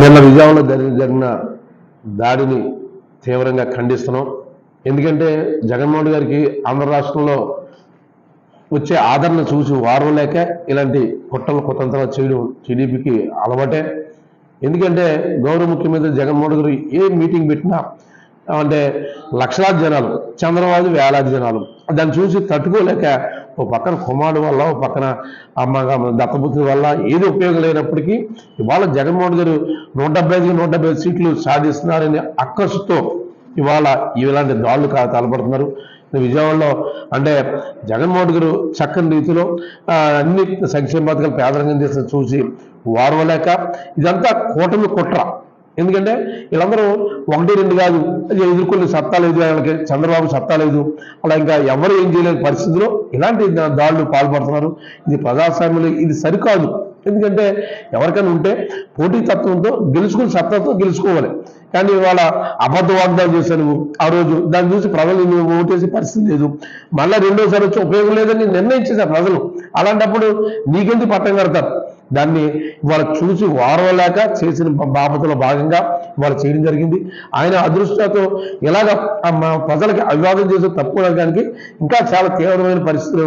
నిన్న విజయవాడలో జరిగిన జరిగిన దాడిని తీవ్రంగా ఖండిస్తున్నాం. ఎందుకంటే జగన్మోహన్ గారికి ఆంధ్ర రాష్ట్రంలో వచ్చే ఆదరణ చూసి వారం లేక ఇలాంటి కుట్రలు కుతంత్రాలు చేయడం టీడీపీకి అలవాటే. ఎందుకంటే గౌరవ ముఖ్యమంత్రి జగన్మోహన్ గారు ఏ మీటింగ్ పెట్టినా అంటే లక్షలాది జనాలు చంద్రబాబు వేలాది జనాలు దాన్ని చూసి తట్టుకోలేక ఓ పక్కన కుమారుడు వల్ల ఓ పక్కన అమ్మగా దత్తపుత్రి వల్ల ఏది ఉపయోగం లేనప్పటికీ ఇవాళ జగన్మోహన్ గారు నూట డెబ్బై ఐదుకి నూట డెబ్బై ఐదు సీట్లు సాధిస్తున్నారనే అక్కసుతో ఇవాళ ఇలాంటి దాడులు కా- తలపడుతున్నారు. విజయవాడలో అంటే జగన్మోహన్ గారు చక్కని రీతిలో అన్ని సంక్షేమ పథకాలు పేదరంగం చేసిన చూసి వారవలేక ఇదంతా కూటమి కుట్ర. ఎందుకంటే వీళ్ళందరూ ఒకటి రెండు కాదు. అది ఎదుర్కొనే సత్తా లేదు వాళ్ళకి చంద్రబాబు సత్తా లేదు. అలా ఇంకా ఎవరు ఏం చేయలేని పరిస్థితిలో ఇలాంటి దాడులు పాల్పడుతున్నారు. ఇది ప్రజాస్వామ్యంలో ఇది సరికాదు. ఎందుకంటే ఎవరికైనా ఉంటే పోటీ తత్వంతో గెలుచుకుని సత్తాతో గెలుచుకోవాలి. కానీ ఇవాళ అబద్ధ వాగ్దానం చేశాను ఆ రోజు. దాన్ని చూసి ప్రజలు నువ్వు ఓటేసే పరిస్థితి లేదు. మళ్ళీ రెండోసారి వచ్చి ఉపయోగం లేదని నిర్ణయించేశారు ప్రజలు. అలాంటప్పుడు నీకెందుకు పట్టం కడతారు? దాన్ని వాళ్ళు చూసి వారవలేక చేసిన బా- బాపతలో భాగంగా వాళ్ళు చేయడం జరిగింది. ఆయన అదృష్టతో ఇలాగ మా ప్రజలకి అవివాదం చేసే తప్పు దానికి ఇంకా చాలా తీవ్రమైన పరిస్థితులు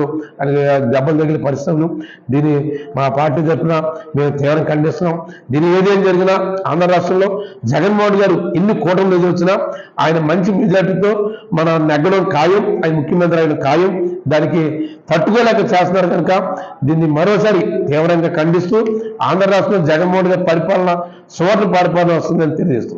దెబ్బలు తగిలిన పరిస్థితులు. దీన్ని మా పార్టీ తరఫున మేము తీవ్రంగా ఖండిస్తున్నాం. దీని ఏదేం జరిగినా ఆంధ్ర రాష్ట్రంలో జగన్మోహన్ గారు ఎన్ని కూటమి వచ్చినా ఆయన మంచి మెజార్టీతో మన నెగ్గడం ఖాయం ఆయన ముఖ్యమంత్రి ఆయన ఖాయం దానికి తట్టుకోలేక చేస్తున్నారు కనుక దీన్ని మరోసారి తీవ్రంగా ఖండిస్తూ ఆంధ్ర రాష్ట్రంలో జగన్మోహన్ గారి పరిపాలన సువర్ణ పరిపాలన వస్తుందని తెలియజేస్తూ